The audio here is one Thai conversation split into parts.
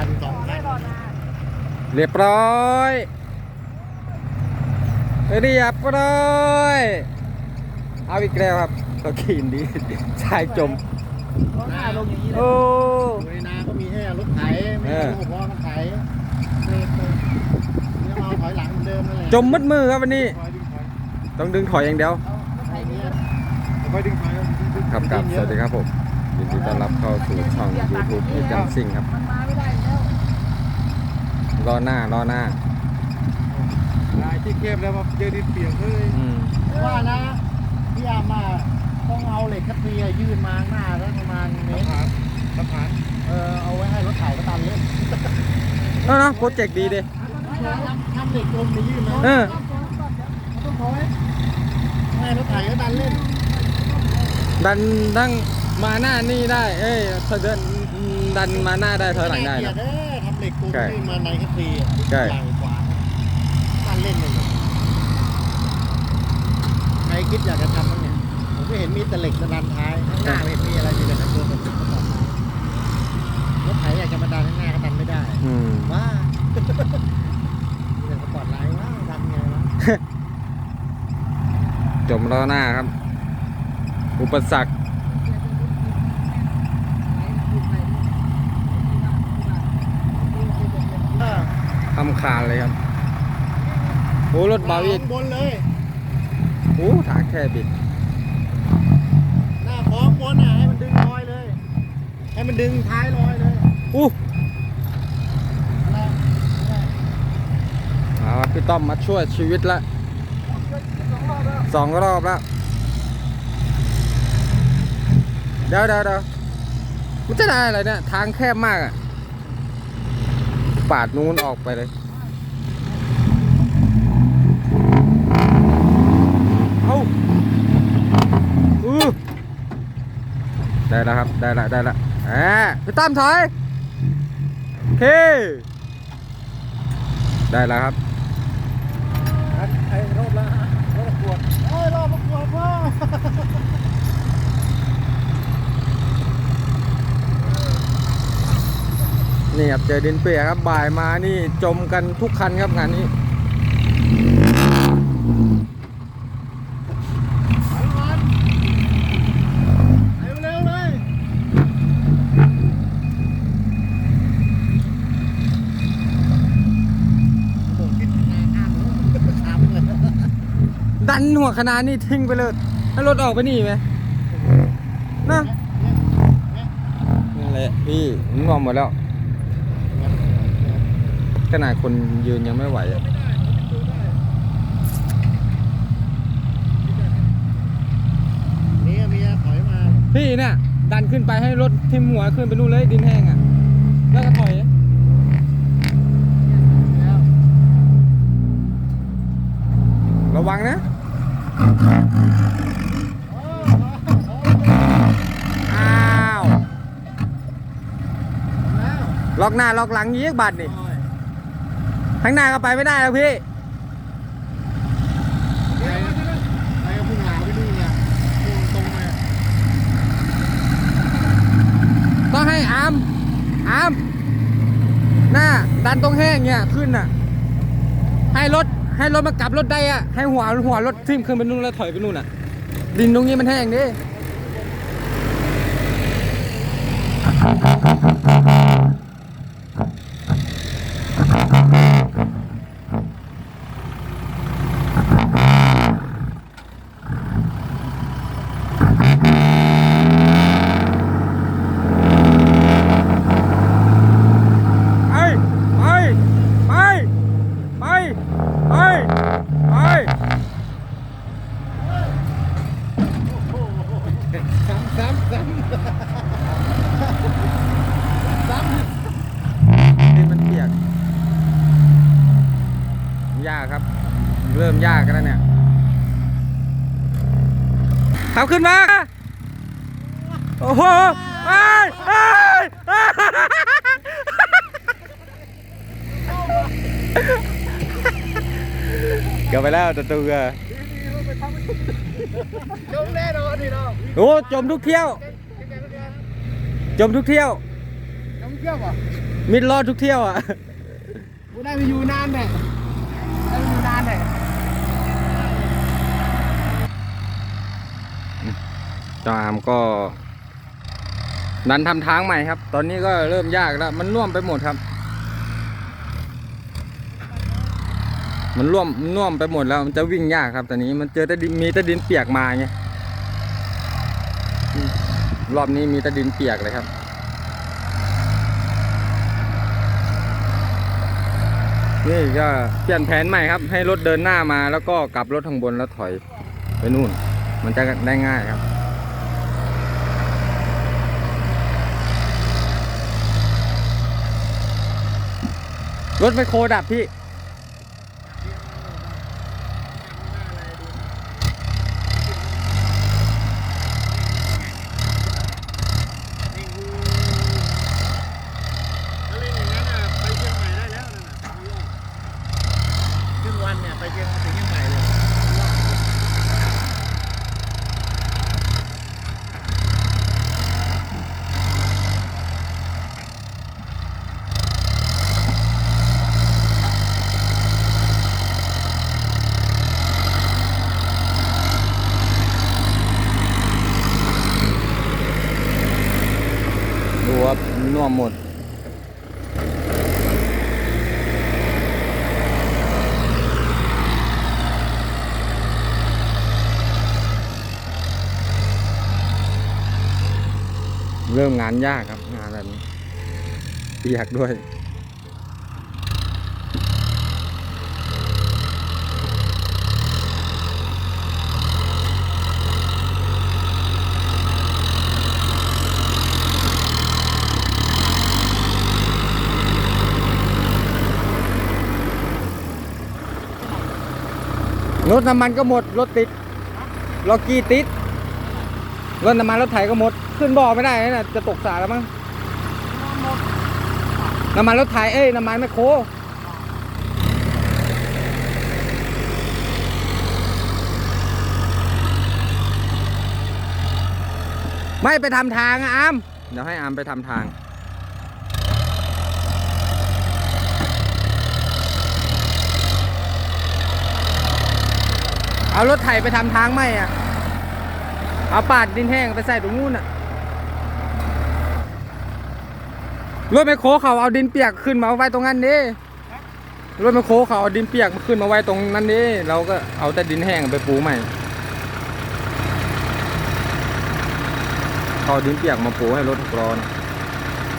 คันสองคันเรียบร้อยเรียบร้อยเอาอีกแล้วครับก็ขีนดีชายจมหน้าลงอย่างนี้โอ้อยู่ในนาก็มีแค่รถไถไม่เอใช่อรถพอมันไถเบรกเลยเนี่ยเอาถอยหลังเหมือนเดิมนั่นแหละจมมืดมือครับวันนี้ถอยดึงถอยต้องดึงถอยอย่างเดียวไอ้เนี่ยค่อยดึงถอยครับครับสวัสดีครับผมยินดีต้อนรับเข้าสู่ช่อง YouTube พี่จันซิงครับ มันมาไม่ได้แล้ว รอหน้ารอหน้าลายที่เข้มแล้วมาเจอดินเปียกเลยอืมว่านะพี่อามาต้องเอาเหล็กคัตเตียยื่นมาข้างหน้าแล้วประมาณเมตรสะพานเออเอาไว้ให้รถไถก็ตันเล่นเออเนอะโปรเจกต์ดีดิ ทำเหล็กกลมมายื่นมาเออ ต้องถอยให้รถไถก็ตันเล่นดันดังมาหน้านี่ได้ เอ้ยถ้าเดินดันมาหน้าได้ถอยหลังได้เกียนะดเด้อทำเหล็กกลมใช่ยื่นมาในคัตเตียใช่ ใหญ่กว่าตันเล่นเลยใครคิดอยากจะทำบ้างเนี่ย ผมไม่เห็นมีแต่เหล็กดันท้ายข้างหน้าไม่เห็นมีอะไรมีแต่ตัวแบบนี้รถไถอยากจะมาดันข้างหน้าก็ดันไม่ได้ อืม ว้าเดี๋ยวสปอร์ตไลท์ว้าดันไงวะจมรอหน้าครับ อุปสรรค ทำคานเลยครับโอ้รถเบาอีกข้งบนเลยโอ้ถากแค่บิด หน้าพร้อมบนอะให้มันดึงลอยเลย ให้มันดึงท้ายลอยเลยอู้นั่นแหละเอาครับพี่ต้อมมาช่วยชีวิตละสองรอบแล้วเดี๋ยวเดี๋ยวเดี๋ยวมันจะได้อะไรเนี่ย ทางแคบมากอะ ปาดนู้นออกไปเลยเอาอือได้แล้วครับ ได้ล้วได้ล้วอ่าพี่ตั้มถอยโอเค ได้แล้วครับไอ้รอบละรอบประกวดเอ้รอบประกวดว้า นี่ครับเจอดินเปียกครับบ่ายมานี่จมกันทุกคันครับงานนี้ไปก่อนไปเร็วขนาดนี่ทิ้งไปเลยให้รถออกไปนี่ไหมนะนั่นแหละพี่ผมงอมหมดแล้ว ขนาดคนยืนยังไม่ไหวอะนี่เมียถอยมา พี่เนี่ยดันขึ้นไปให้รถทิ่มหัวขึ้นไปนู่นเลยดินแห้งอะ แล้วก็ถอยแล้วระวังนะอ้าวแล้วล็อกหน้าล็อกหลังยีกบัตรนี่โอ้ย ข้างหน้าก็ไปไม่ได้แล้วพี่ไปไปกับพุ่งหาวไปนู่นนี่ยพุ่งตรงมาต้องให้อามอามหน้าดันตรงแห้งเนี่ยขึ้นน่ะ ให้รถให้รถมากลับรถได้อะให้หัวหัวรถทิ่มขึ้นไปนู่นแล้วถอยไปนู่นน่ะ ดินตรงนี้มันแห้งดิไปไปไปไปไปไป ซ้ำซ้ำซ้ำซ้ำ ดินมันเปียก ยากครับ เริ่มยากกัน แล้วเนี่ยขับขึ้นมา โอ้โหไปไปเกือบไปแล้วตัวตัวจมแน่นอนนี่เนาะโอ้จมทุกเที่ยว จมทุกเที่ยว จมเที่ยวป่ะมิดรอดทุกเที่ยวอะกูได้ไปอยู่นานเลยได้ไปอยู่นานเลย จอามก็ดันทำทางใหม่ครับ ตอนนี้ก็เริ่มยากแล้ว มันน่วมไปหมดครับ มันร่วมน่วมไปหมดแล้ว มันจะวิ่งยากครับตอนนี้มันเจอแต่ดินมีแต่ดินเปียกมาไงรอบนี้มีแต่ดินเปียกเลยครับนี่ก็เปลี่ยนแผนใหม่ครับ ให้รถเดินหน้ามาแล้วก็กลับรถทางบนแล้วถอยไปนู่น มันจะได้ง่ายครับ รถไมโครดับพี่ นี่คือถ้าเล่นอย่างนั้นอะไปเชียงใหม่ได้แล้วนั่นน่ะสามรอบครึ่งวันเนี่ยไปเชียงถึงเชียงใหม่เลย ดูครับน่วมหมด เริ่ มงานยากครับงานแบบนี้เปียกด้วยรถน้ำมันก็หมด รถติดรถกี้ติด รถน้ำมันรถไถก็หมด ขึ้นบ่อไม่ได้นะจะตกสาแล้วมั้งน้ำมันรถไถเอ้ยน้ำมันแมคโครไม่ไปทำทางอะอามเดี๋ยวให้อามไปทำทางเอารถไถไปทำทางไหมอะ เอาปาดดินแห้งไปใส่ตรงนู้นอะ รถไมโครเขาเอาดินเปียกขึ้นมาไว้ตรงนั้นดิรถไมโครเขาเอาดินเปียกมาขึ้นมาไว้ตรงนั้นดิเราก็เอาแต่ดินแห้งไปปูใหม่เอาดินเปียกมาปูให้รถหกล้อนะ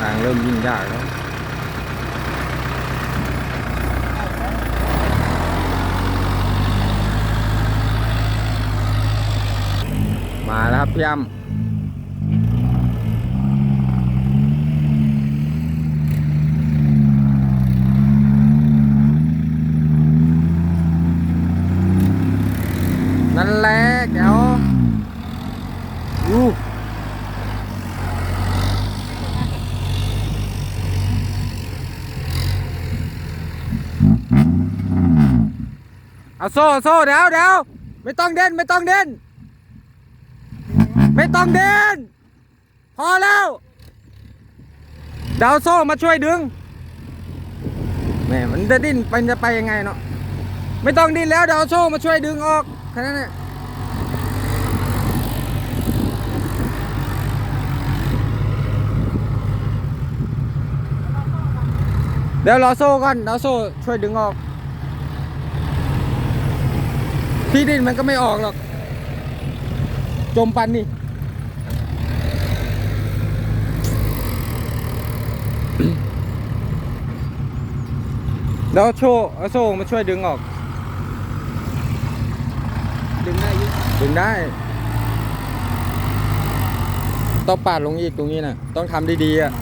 ทางเริ่มยิ่งยากแล้วมาแล้วครับพี่อ้ำ นั่นแหละแกวอู้เอาโซ่โซ่เดี๋ยวเดี๋ยวไม่ต้องเด่นไม่ต้องเด่นไม่ต้องเดินพอแล้วเดาวโซ่มาช่วยดึงแม่มันจะดิ้นไปจะไปยังไงเนาะไม่ต้องดิ้นแล้วเดาวโซ่มาช่วยดึงออก ค่นั้นแหละเดี๋ยวรอโซ่ก่อนดาโซ่ช่วยดึงออก ที่ดินมันก็ไม่ออกหรอก จมปันนี่แล้วโชว์เอาโซ่มาช่วยดึงออก ดึงไดึงได้ ต้องปาดลงอีกตรงนี้นะต้องทำดีๆอะ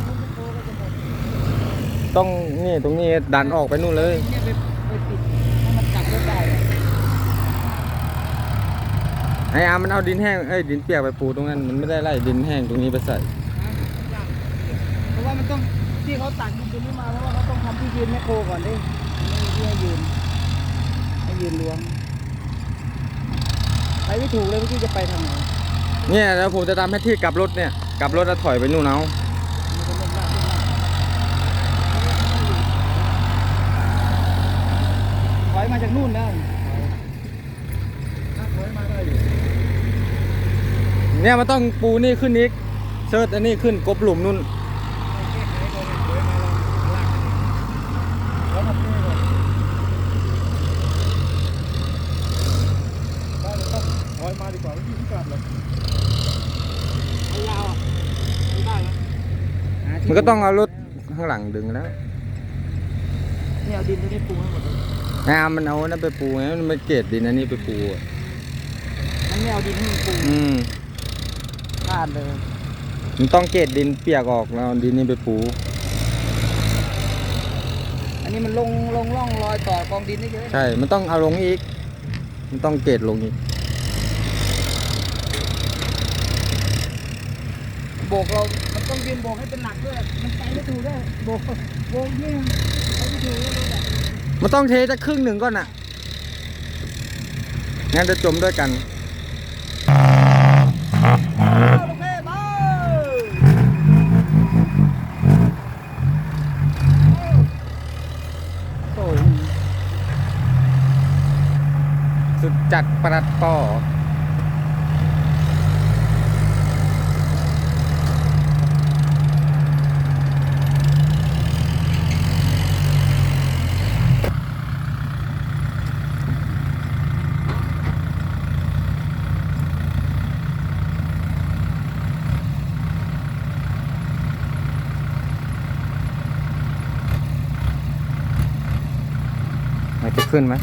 ต้องนี่ตรงนี้ดันออกไปนู่นเลย เนี่ยไปไปปิดให้มันกลับรถได้อะไอ้อามันเอาดินแห้งเอ้ยดินเปียกไปปูตรงนั้น มันไม่ได้ไล่ดินแห้งตรงนี้ไปใส่เพราะว่ามันต้องที่เขาตักดินตัวนี้มาเพราะว่าเขาต้องทำที่ยืนแมคโครก่อนดิไม่มีที่ให้ยืนให้ยืนรวม ไปไม่ถูกเลยเมื่อกี้จะไปทางไหนเนี่ยแล้วผมจะทำให้ที่กลับรถเนี่ย กลับรถแล้วถอยไปนู่นเอาถอยมาจากนู่นนั่นเนี่ยมันต้องปูนี่ขึ้นนี้เซิร์ชอันนี้ขึ้นกบหลุมนู่น มาดีกว่าไม่ยิ่งกลับเลยยาวอะไม่ได้แล้วมันก็ต้องเอารถข้างหลังดึงแล้วเนี่ยเอาดินตัวนี้ปูให้หมดเลยงามมันเอานั่นไปปูไงมันไม่เกรดดินอันนี้ไปปูอะมันไม่เอาดินให้มันปูอืมพลาดเลยมันต้องเกรดดินเปียกออกแล้วเอาดินนี่ไปปู อันนี้มันลงลงร่องรอยต่อกองดินได้เยอะใช่ มันต้องเอาลงอีก มันต้องเกรดลงอีก บกเรา มันต้องยืนโบกให้เป็นหลักด้วย มันไปไม่ถูกด้วยโบกโบกนี่ไปไม่ถูกด้วยรถอะมันต้องเทจะครึ่งหนึ่งก่อนอะ งั้นจะจมด้วยกัน โอเคมาโอ้สุดจัดประหลัดปอ ขึ้นไหม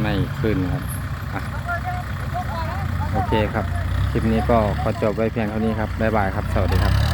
ไม่ขึ้นครับอโอเคครับ คลิปนี้ก็ขอจบไว้เพียงเท่านี้ครับ บ๊ายบายครับ สวัสดีครับ